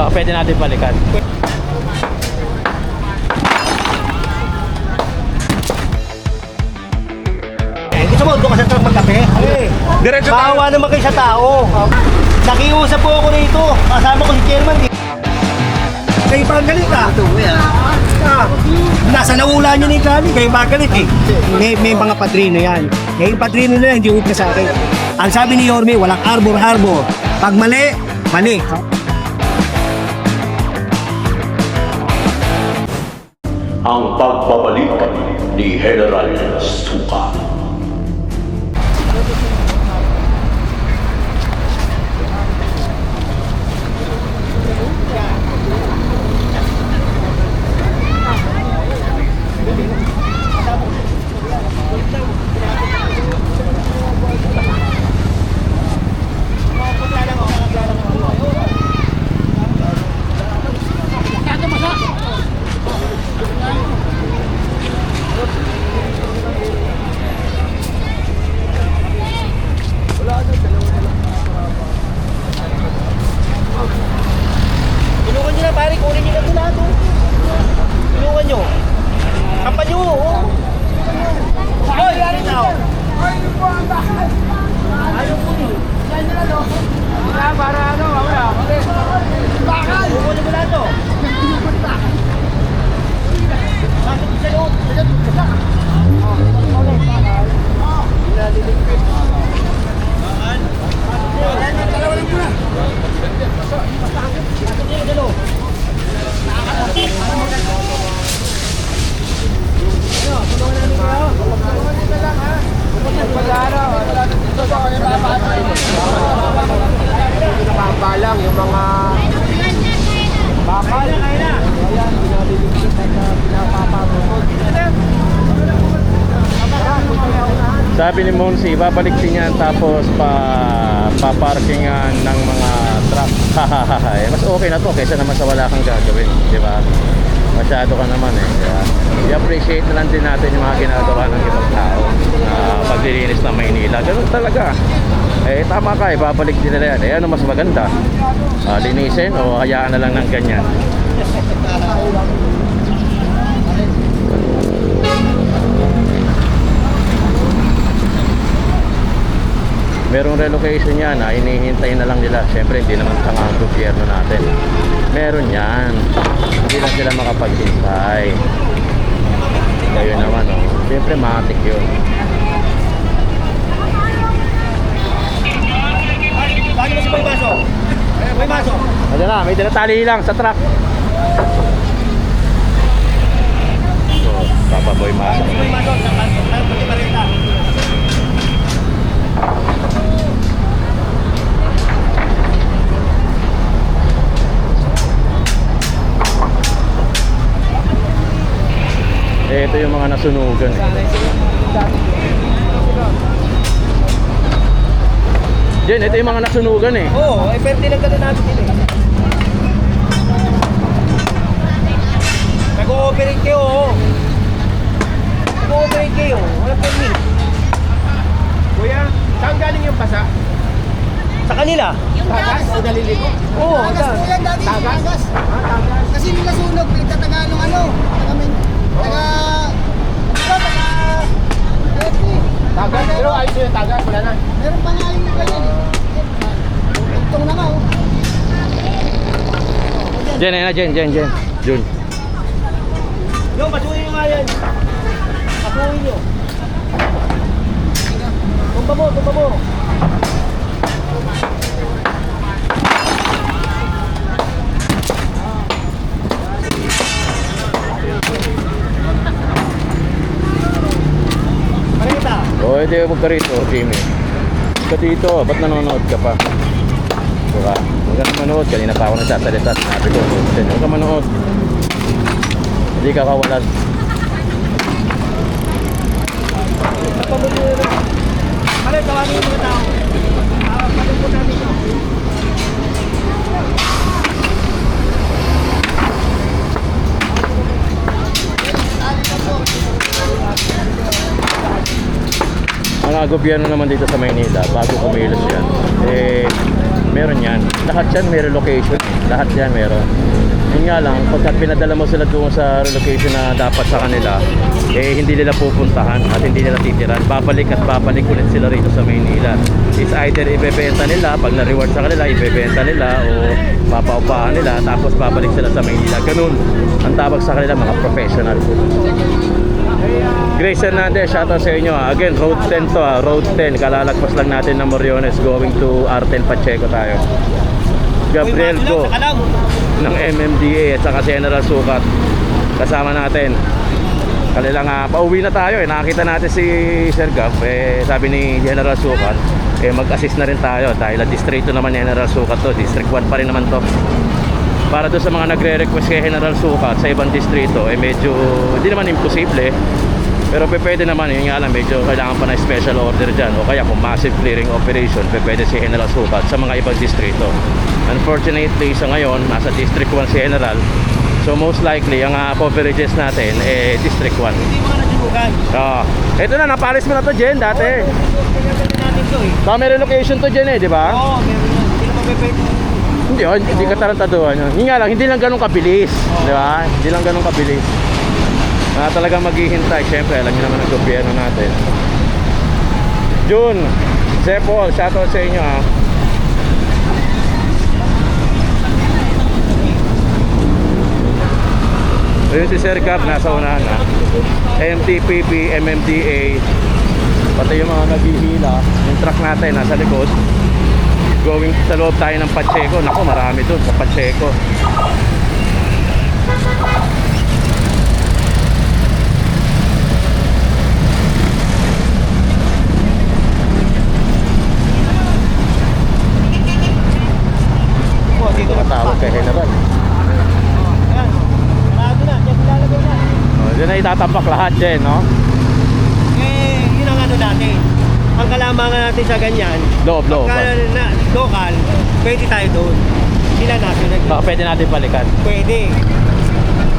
Baka pwede natin balikan. Eh, gusto mo, doon ka sa truck magkape? Eh, Diretso tayo. Bawa naman kayo sa tao. Nakiusap po ako rito. Kasama ko si chairman. eh. Kayo pa ang galit ah. Ah, nasa naula niya ni Kali, kayo ba galit eh. May, may mga padrino yan. Ngayon padrino na yan, hindi upna sa akin. Ang sabi ni Yorme, walang arbor-arbor. Pag mali, mali. Ang pagbabalik ni General Suka. Tulungan nyo na pare, kunin nyo na ito lahat. oh. Tulungan nyo. Kapan nyo. Oh. Hoy, ano na oh. Ayaw ko din. Para ano, mamaya. Bakal! Kukunin mo lahat oh. Bakit sa loob? Balang yung mga bakal. Ayan, binabilis na pinapapagod. Sabi ni Monsi, babalik din yan tapos pa paparkingan ng mga truck. Eh, Mas okay na to kaysa naman sa wala kang gagawin, di ba? Masyado ka naman eh. Kaya, i-appreciate na lang din natin yung mga ginagawa ng ibang tao na paglilinis ng Maynila. Ganun talaga. Eh, tama ka, eh, babalik din nila yan. Eh, ano mas maganda? Ah, linisin o hayaan na lang ng ganyan? Merong relocation yan na hinihintay na lang nila syempre hindi naman tanga ang gobyerno natin meron yan hindi lang sila makapaghintay kayo naman oh. syempre matik yun Lagi na si. Boy Maso. ano na may tinatali lang sa truck so Papa Boy Maso Boy Maso. Sa eh ito yung mga nasunugan eh. Jen, ito yung mga nasunugan eh Oo, oh, eh, pero tinanggal na natin yun eh. Nag-ooperate kayo, oh. Nag-ooperate kayo. Wala permit. Kuya, saan galing yung basa? Sa kanila. Tagas o naliligo? Oo, oh, Tagas. Tagas? Tagas. Ah, tagas. Kasi nila sunog, pinagtatagalong Jen, ayun na Jen, Jen, Jen Jun Yo, pasukin nyo nga yan. Pasukin nyo. Tumba mo, tumba mo. Edi huwag ka rito, Jimmy. Ka dito, ba't nanonood ka pa? Diba? Huwag ka manood. Kanina pa ako nagsasalita. Sinabi ko, huwag ka manood. Hindi ka kawalan. Marita, tawagin yung mga tao. Ah, palungkot natin ito. Mga gobyerno naman dito sa Maynila, bago kumilos yan, eh, meron yan. Lahat yan may relocation. Lahat yan meron. Yun nga lang, pagka pinadala mo sila doon sa relocation na dapat sa kanila, eh hindi nila pupuntahan at hindi nila titiran. Babalik at babalik ulit sila rito sa Maynila. Is either ibebenta nila, pag na-reward sa kanila, ibebenta nila o papaupahan nila, tapos babalik sila sa Maynila. Ganun ang tawag sa kanila mga professional. Grace Hernandez, shoutout sa inyo. ah. Again, Road 10 to, ah. Road 10. Kalalagpas lang natin ng Moriones going to Arten Pacheco tayo. Gabriel Go ng MMDA at saka General Sukat kasama natin kanilang uh, pauwi na tayo eh nakakita natin si Sir Gav eh, sabi ni General Sukat eh mag-assist na rin tayo dahil distrito naman General Sukat to district 1 pa rin naman to para doon sa mga nagre-request kay General Sukat sa ibang distrito eh medyo hindi naman imposible pero pe- pwede naman yun nga lang medyo kailangan pa na special order dyan o kaya kung massive clearing operation pe- pwede si General Sukat sa mga ibang distrito unfortunately sa ngayon nasa district 1 si General so most likely ang uh, coverages natin eh district 1 Hindi mga nasubukan. Ah, ito na napalis mo na to Jen dati eh. Sa may relocation to Jen eh, di ba? Oo, meron yan. Hindi na mapipwede. Na talagang maghihintay. Siyempre, alam niyo naman ang gobyerno natin. June, Zepol, shoutout sa inyo ha. Ayun si Sir Gab, nasa unahan na. MTPP, MMDA, pati yung mga naghihila. Yung truck natin, nasa likod going sa loob tayo ng Pacheco. Nako, marami doon sa Pacheco. Oo, dito na Tawag kay General. Ayan. Sarado na. Diyan nilalagay na. Oh, diyan na itatapak lahat dyan, no? Eh, yun ang ano natin. Ang kalamangan natin sa ganyan, Loob, loob. pagka na, local, pwede tayo doon. Sila national. Baka pwede natin balikan. Pwede.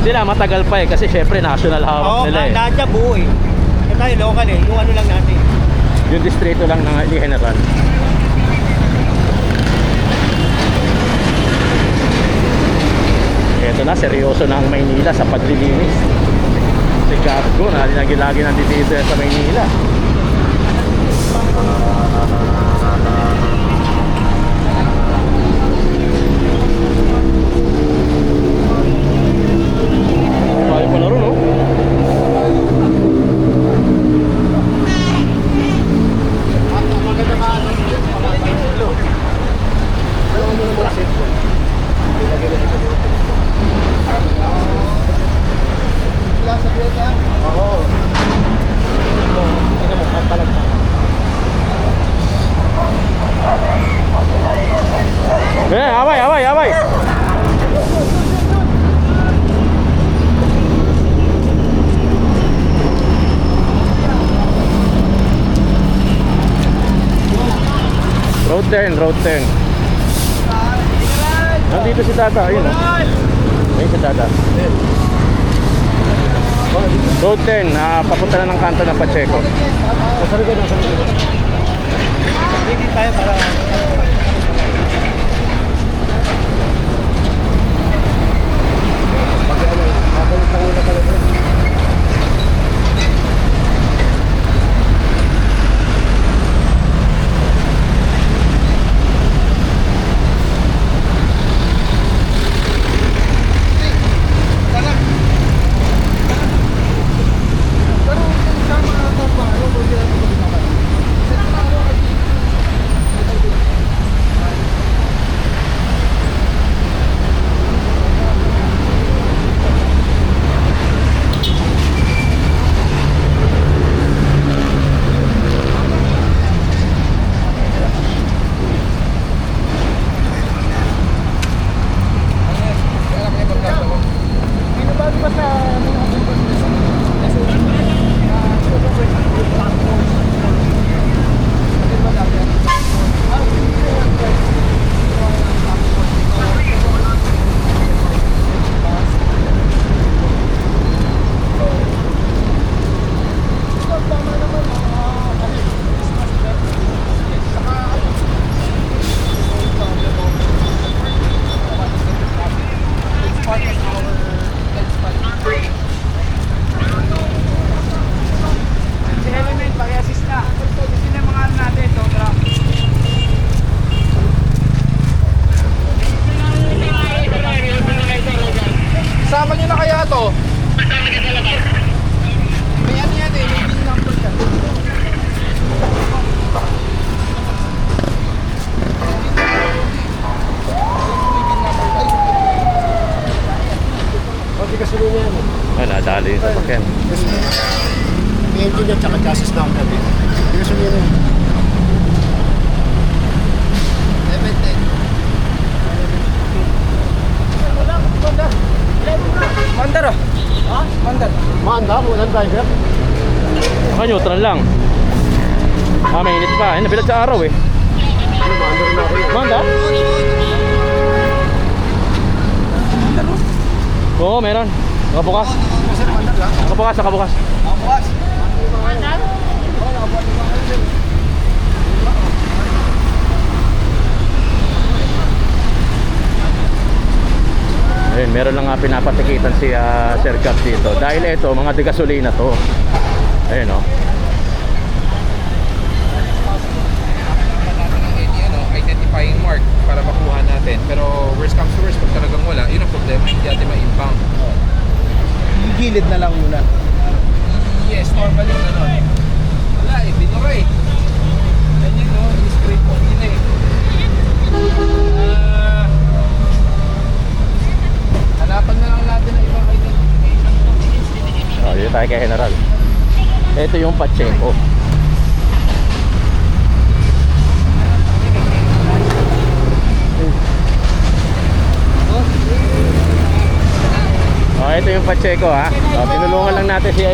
Sila matagal pa eh kasi syempre national Oo, hawak nila eh. lahat niya buo eh. Eh tayo local eh. Yung ano lang natin. Yung distrito lang ng ni General. Ito na, seryoso na ang Maynila sa paglilinis. Si Gargo, na lagi ng dito sa Maynila. Road 10, road 10. Nandito si Tata, ayun. Ayun si Tata. Road 10, ah, papunta na ng kanto ng Pacheco. Hindi tayo para... Mandar. Manda, walang driver. Baka neutral lang. Ah, mainit pa. Eh, nabilad sa araw eh. Manda rin ako? Oo, meron. Nakabukas. Nakabukas, nakabukas. Ayun, meron lang nga pinapatikitan si ah, Sir Cap dito. Dahil ito, mga de gasolina to. Ayun oh. Any ano, identifying mark para makuha natin. Pero worst comes to worst, pag talagang wala, yun ang problema, hindi natin ma-impound. Gilid na lang muna. Yes, normal yung ano. Wala eh, binura eh. Yan yun no, straight po yun eh. Ah, hanapan na lang natin ng ibang identification. Oh, dito tayo kay General. Ito yung Pacheco. Oh, ito yung Pacheco ha. Oh, tinulungan lang natin si